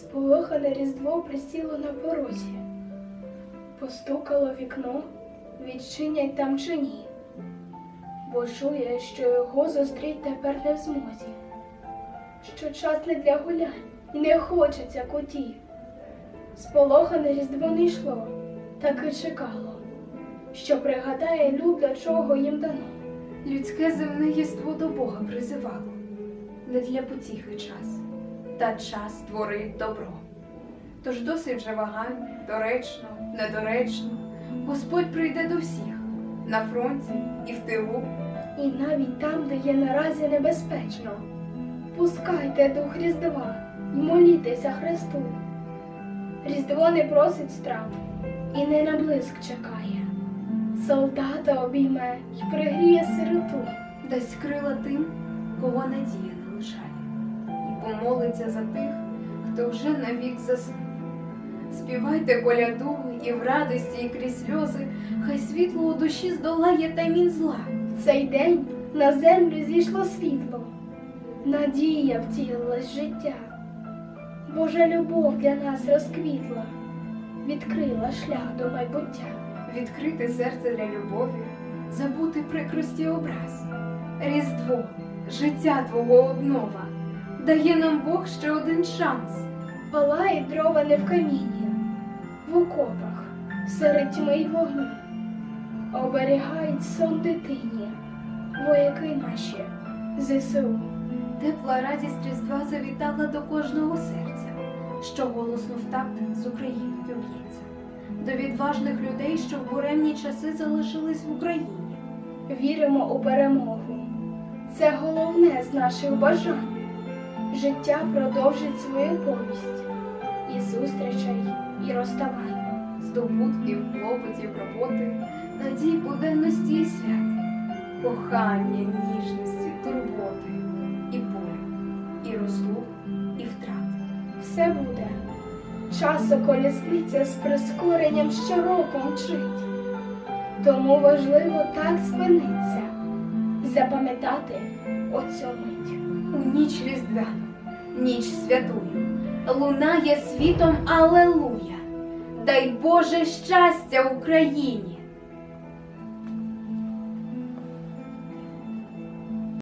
Сполохане різдво присіло на порозі, постукало вікно, відчинять там чи ні, бо чує, що його зустріть тепер не в змозі, що час не для гулянь і не хочеться куті. Сполохане різдво не йшло, так і чекало, що пригадає люд, для чого їм дано. Людське земне єство до Бога призивало, не для потіхи час, та час творить добро. Тож досить вже вагань, доречно, недоречно, Господь прийде до всіх на фронті і в тилу. І навіть там, де є наразі небезпечно, пускайте дух Різдва і молітеся Христу. Різдво не просить страв і не на блиск чекає. Солдата обійме й пригріє сироту. дасть крила тим, кого надія не лишає, помолиться за тих, хто вже навік заснув. Співайте коляду і в радості, і крізь сльози, хай світло у душі здолає тамінь зла. В цей день на землю зійшло світло, надія втілилась життя. Божа любов для нас розквітла, відкрила шлях до майбуття. Відкрити серце для любові, забути прикрості образ. Різдво, життя твого обнова, дає нам Бог ще один шанс. Палають дрова не в камінні, в окопах, серед тьми й вогню. Оберігають сон дитині, вояки наші, ЗСУ. Тепла радість Різдва завітала до кожного серця, що голосно в такт з Україною б'ється, до відважних людей, що в буремні часи залишились в Україні. Віримо у перемогу. Це головне з наших бажань. Життя продовжить свою повість і зустрічей, і розставань. здобутків, клопотів, роботи, надій буденності і свят, кохання, ніжності, турботи, і болю, і розлук, і втрат. Все буде. Часу колісниця з прискоренням щороку мчить. Тому важливо так спинитися, запам'ятати оцю мить. У ніч різдвяну, ніч святую, лунає світом Алелуя. Дай Боже щастя Україні!